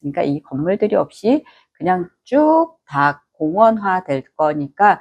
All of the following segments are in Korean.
그러니까 이 건물들이 없이 그냥 쭉 다 공원화 될 거니까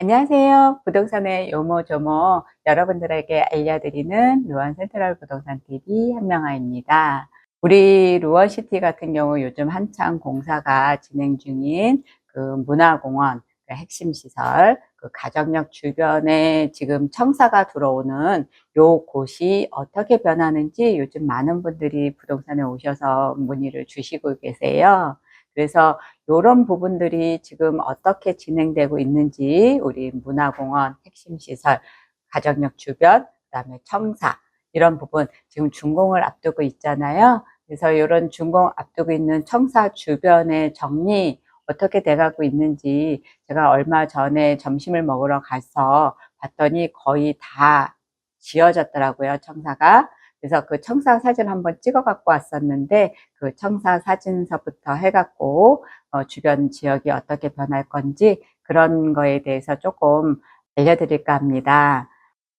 안녕하세요. 부동산의 요모조모 여러분들에게 알려드리는 루원 센트럴 부동산 TV 한명아입니다. 우리 루원시티 같은 경우 요즘 한창 공사가 진행 중인 그 문화공원 그 핵심 시설 그 가정역 주변에 지금 청사가 들어오는 요 곳이 어떻게 변하는지 요즘 많은 분들이 부동산에 오셔서 문의를 주시고 계세요. 그래서 이런 부분들이 지금 어떻게 진행되고 있는지 우리 문화공원 핵심 시설, 가정역 주변, 그다음에 청사 이런 부분 지금 준공을 앞두고 있잖아요. 그래서 이런 준공 앞두고 있는 청사 주변의 정리 어떻게 돼가고 있는지 제가 얼마 전에 점심을 먹으러 가서 봤더니 거의 다 지어졌더라고요, 청사가. 그래서 그 청사 사진 한번 찍어 갖고 왔었는데 그 청사 사진서부터 해갖고 어, 주변 지역이 어떻게 변할 건지 그런 거에 대해서 조금 알려드릴까 합니다.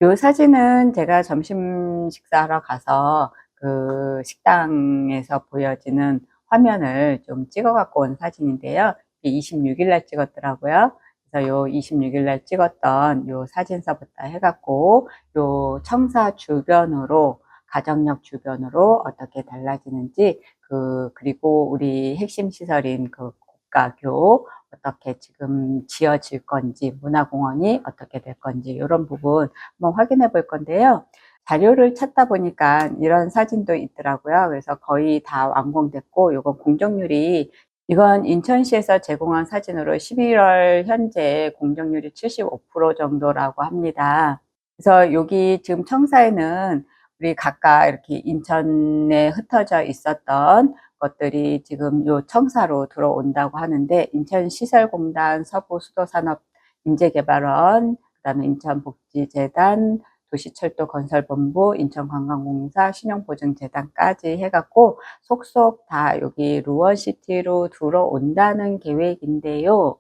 이 사진은 제가 점심 식사하러 가서 그 식당에서 보여지는 화면을 좀 찍어 갖고 온 사진인데요. 26일 날 찍었더라고요. 그래서 요 26일 날 찍었던 요 사진서부터 해갖고 요 청사 주변으로 가정역 주변으로 어떻게 달라지는지 그 그리고 우리 핵심 시설인 그 국가교 어떻게 지금 지어질 건지 문화공원이 어떻게 될 건지 이런 부분 한번 확인해 볼 건데요. 자료를 찾다 보니까 이런 사진도 있더라고요. 그래서 거의 다 완공됐고 이건 공정률이 이건 인천시에서 제공한 사진으로 11월 현재 공정률이 75% 정도라고 합니다. 그래서 여기 지금 청사에는 우리 각각 이렇게 인천에 흩어져 있었던 것들이 지금 요 청사로 들어온다고 하는데 인천시설공단 서부수도산업 인재개발원 그다음에 인천복지재단 도시철도건설본부 인천관광공사 신용보증재단까지 해갖고 속속 다 여기 루원시티로 들어온다는 계획인데요.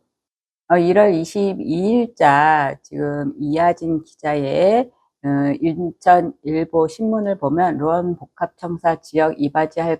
1월 22일자 지금 이하진 기자의 어, 인천일보 신문을 보면 루원 복합청사 지역 이바지할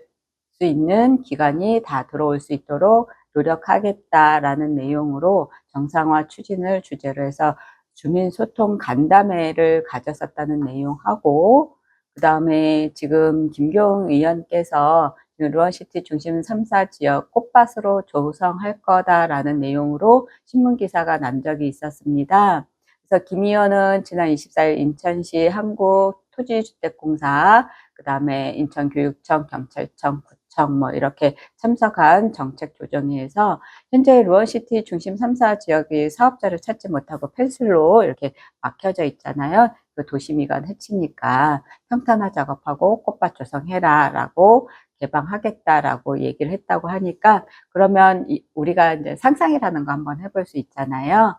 수 있는 기관이 다 들어올 수 있도록 노력하겠다라는 내용으로 정상화 추진을 주제로 해서 주민소통 간담회를 가졌었다는 내용하고 그 다음에 지금 김경 의원께서 루원시티 중심 3, 4 지역 꽃밭으로 조성할 거다라는 내용으로 신문기사가 난 적이 있었습니다. 그래서 김 의원은 지난 24일 인천시 한국토지주택공사, 그 다음에 인천교육청, 경찰청, 구청 뭐 이렇게 참석한 정책 조정회에서 현재 루어시티 중심 3, 4 지역이 사업자를 찾지 못하고 펜슬로 이렇게 막혀져 있잖아요. 그 도시미관 해치니까 평탄화 작업하고 꽃밭 조성해라 라고 개방하겠다라고 얘기를 했다고 하니까 그러면 우리가 이제 상상이라는 거 한번 해볼 수 있잖아요.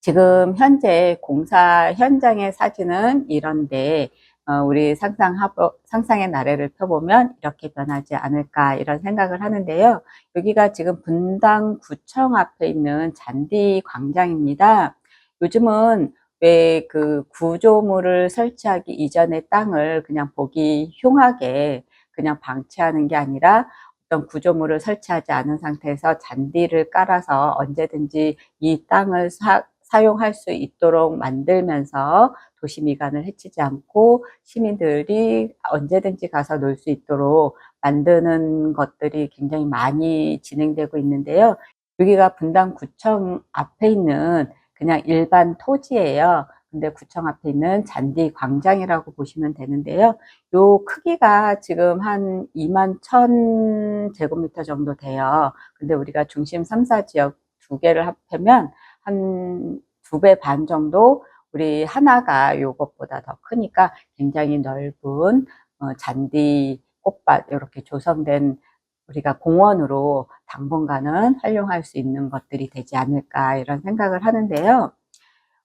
지금 현재 공사 현장의 사진은 이런데 어, 우리 상상하고 상상의 나래를 펴보면 이렇게 변하지 않을까 이런 생각을 하는데요. 여기가 지금 분당 구청 앞에 있는 잔디 광장입니다. 요즘은 왜 그 구조물을 설치하기 이전의 땅을 그냥 보기 흉하게 그냥 방치하는 게 아니라 어떤 구조물을 설치하지 않은 상태에서 잔디를 깔아서 언제든지 이 땅을 사, 사용할 수 있도록 만들면서 도시 미관을 해치지 않고 시민들이 언제든지 가서 놀 수 있도록 만드는 것들이 굉장히 많이 진행되고 있는데요. 여기가 분당구청 앞에 있는 그냥 일반 토지예요. 근데 구청 앞에 있는 잔디 광장이라고 보시면 되는데요. 요 크기가 지금 한 2만 1000 제곱미터 정도 돼요. 근데 우리가 중심 3, 4 지역 두 개를 합하면 한 두 배 반 정도 우리 하나가 요것보다 더 크니까 굉장히 넓은 어, 잔디 꽃밭 이렇게 조성된 우리가 공원으로 당분간은 활용할 수 있는 것들이 되지 않을까 이런 생각을 하는데요.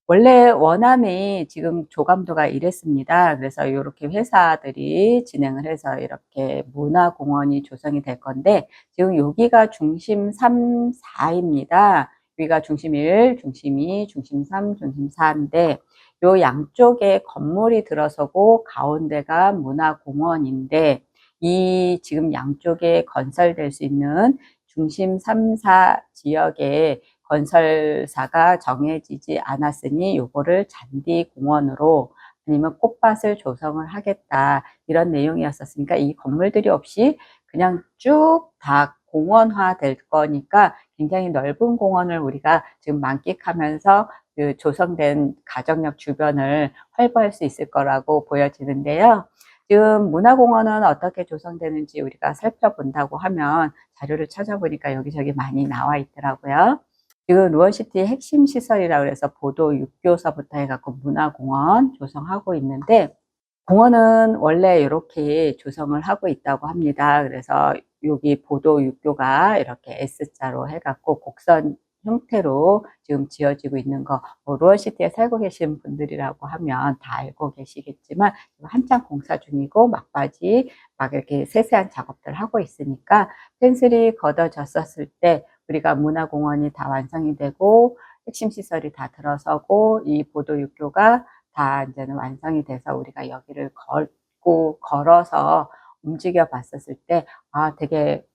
원래 원안이 지금 조감도가 이랬습니다. 그래서 이렇게 회사들이 진행을 해서 이렇게 문화공원이 조성이 될 건데 지금 여기가 중심 3, 4입니다. 여기가 중심 1, 중심 2, 중심 3, 중심 4인데 요 양쪽에 건물이 들어서고 가운데가 문화공원인데 이 지금 양쪽에 건설될 수 있는 중심 3, 4 지역에 건설사가 정해지지 않았으니 요거를 잔디공원으로 아니면 꽃밭을 조성을 하겠다 이런 내용이었었으니까 이 건물들이 없이 그냥 쭉 다 공원화 될 거니까 굉장히 넓은 공원을 우리가 지금 만끽하면서 그 조성된 가정역 주변을 활보할 수 있을 거라고 보여지는데요. 지금 문화공원은 어떻게 조성되는지 우리가 살펴본다고 하면 자료를 찾아보니까 여기저기 많이 나와 있더라고요. 지금 루원시티의 핵심 시설이라고 해서 보도 6교서부터 해갖고 문화공원 조성하고 있는데 공원은 원래 이렇게 조성을 하고 있다고 합니다. 그래서 여기 보도 6교가 이렇게 S자로 해갖고 곡선 형태로 지금 지어지고 있는 거, 뭐 루어시티에 살고 계신 분들이라고 하면 다 알고 계시겠지만 한창 공사 중이고 막바지 막 이렇게 세세한 작업들 하고 있으니까 펜슬이 걷어졌었을 때 우리가 문화공원이 다 완성이 되고 핵심 시설이 다 들어서고 이 보도 6교가 다 이제는 완성이 돼서 우리가 여기를 걷고 걸어서 움직여 봤었을 때, 아, 되게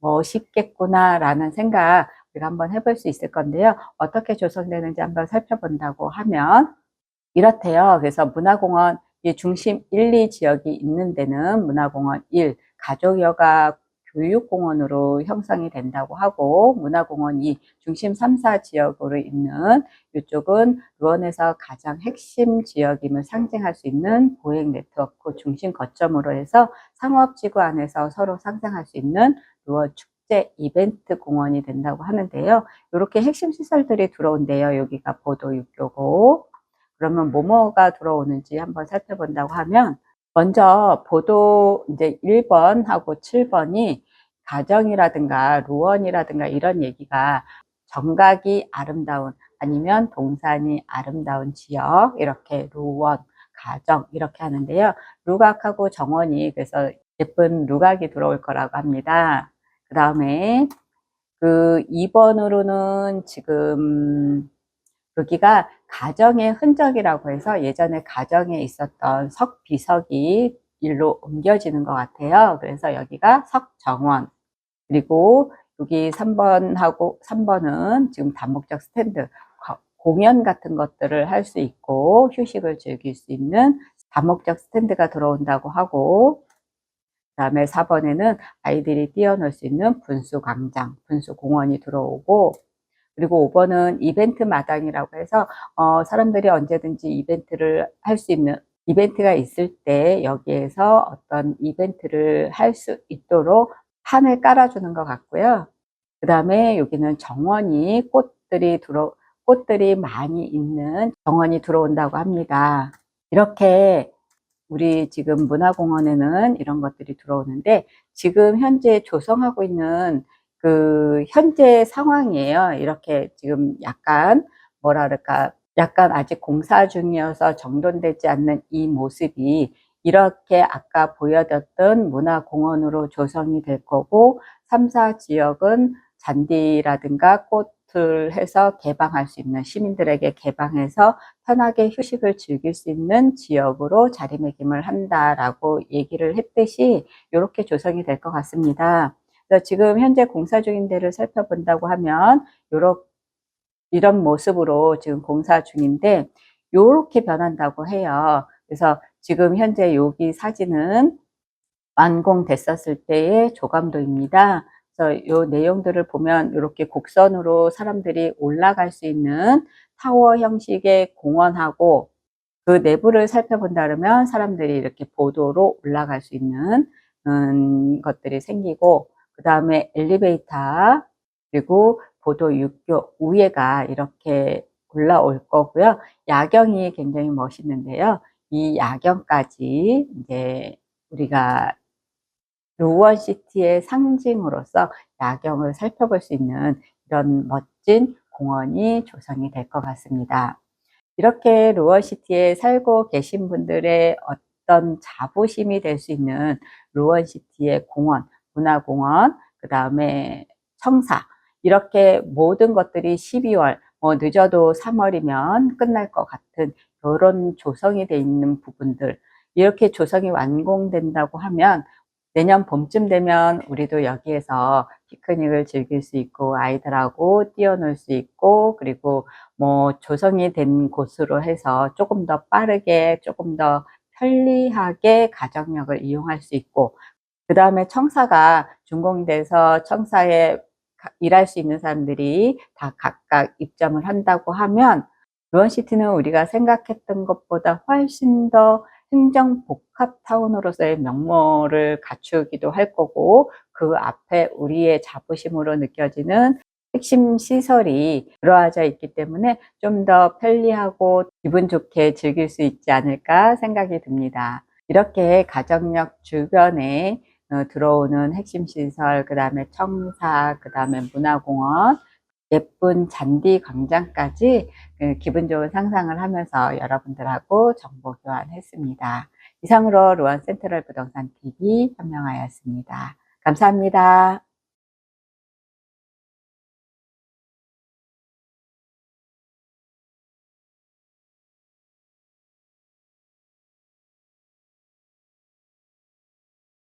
멋있겠구나라는 생각 우리가 한번 해볼 수 있을 건데요. 어떻게 조성되는지 한번 살펴본다고 하면 이렇대요. 그래서 문화공원 이 중심 1, 2 지역이 있는 데는 문화공원 1, 가족여가 교육공원으로 형성이 된다고 하고 문화공원 2, 중심 3, 4 지역으로 있는 이쪽은 루원에서 가장 핵심 지역임을 상징할 수 있는 보행 네트워크 중심 거점으로 해서 상업지구 안에서 서로 상생할 수 있는 루원 축제 이벤트 공원이 된다고 하는데요. 이렇게 핵심 시설들이 들어온대요. 여기가 보도 육교고 그러면 뭐뭐가 들어오는지 한번 살펴본다고 하면 먼저 보도 이제 1번하고 7번이 가정이라든가 루원이라든가 이런 얘기가 정각이 아름다운 아니면 동산이 아름다운 지역 이렇게 루원 가정 이렇게 하는데요. 루각하고 정원이 그래서 예쁜 루각이 들어올 거라고 합니다. 그 다음에 그 2번으로는 지금 여기가 가정의 흔적이라고 해서 예전에 가정에 있었던 석비석이 일로 옮겨지는 것 같아요. 그래서 여기가 석정원. 그리고 여기 3번하고 3번은 지금 다목적 스탠드 공연 같은 것들을 할 수 있고 휴식을 즐길 수 있는 다목적 스탠드가 들어온다고 하고 그 다음에 4번에는 아이들이 뛰어놀 수 있는 분수 광장, 분수 공원이 들어오고 그리고 5번은 이벤트 마당이라고 해서 어, 사람들이 언제든지 이벤트를 할 수 있는 이벤트가 있을 때 여기에서 어떤 이벤트를 할 수 있도록 판을 깔아주는 것 같고요. 그 다음에 여기는 정원이 꽃들이 들어 꽃들이 많이 있는 정원이 들어온다고 합니다. 이렇게 우리 지금 문화공원에는 이런 것들이 들어오는데 지금 현재 조성하고 있는 그 현재 상황이에요. 이렇게 지금 약간 뭐라 그럴까 약간 아직 공사 중이어서 정돈되지 않는 이 모습이 이렇게 아까 보여드렸던 문화공원으로 조성이 될 거고 3, 4 지역은 잔디라든가 꽃을 해서 개방할 수 있는 시민들에게 개방해서 편하게 휴식을 즐길 수 있는 지역으로 자리매김을 한다라고 얘기를 했듯이 이렇게 조성이 될 것 같습니다. 그래서 지금 현재 공사 중인 데를 살펴본다고 하면 요런 이런 모습으로 지금 공사 중인데 요렇게 변한다고 해요. 그래서 지금 현재 여기 사진은 완공됐었을 때의 조감도입니다. 그래서 요 내용들을 보면 이렇게 곡선으로 사람들이 올라갈 수 있는 타워 형식의 공원하고 그 내부를 살펴본다면 사람들이 이렇게 보도로 올라갈 수 있는 음, 것들이 생기고 그 다음에 엘리베이터 그리고 보도 육교 위에가 이렇게 올라올 거고요. 야경이 굉장히 멋있는데요. 이 야경까지 이제 우리가 루원시티의 상징으로서 야경을 살펴볼 수 있는 이런 멋진 공원이 조성이 될 것 같습니다. 이렇게 루원시티에 살고 계신 분들의 어떤 자부심이 될 수 있는 루원시티의 공원, 문화공원, 그 다음에 청사, 이렇게 모든 것들이 12월, 뭐 늦어도 3월이면 끝날 것 같은 이런 조성이 돼 있는 부분들, 이렇게 조성이 완공된다고 하면 내년 봄쯤 되면 우리도 여기에서 피크닉을 즐길 수 있고 아이들하고 뛰어놀 수 있고 그리고 뭐 조성이 된 곳으로 해서 조금 더 빠르게 조금 더 편리하게 가정력을 이용할 수 있고 그 다음에 청사가 준공이 돼서 청사에 가- 일할 수 있는 사람들이 다 각각 입점을 한다고 하면 루원시티는 우리가 생각했던 것보다 훨씬 더 행정 복합 타운으로서의 명모를 갖추기도 할 거고 그 앞에 우리의 자부심으로 느껴지는 핵심 시설이 들어와져 있기 때문에 좀 더 편리하고 기분 좋게 즐길 수 있지 않을까 생각이 듭니다. 이렇게 가정역 주변에 어, 들어오는 핵심 시설, 그 다음에 청사, 그 다음에 문화공원, 예쁜 잔디 광장까지 그 기분 좋은 상상을 하면서 여러분들하고 정보 교환했습니다. 이상으로 루안 센트럴 부동산 TV 현명하였습니다. 감사합니다.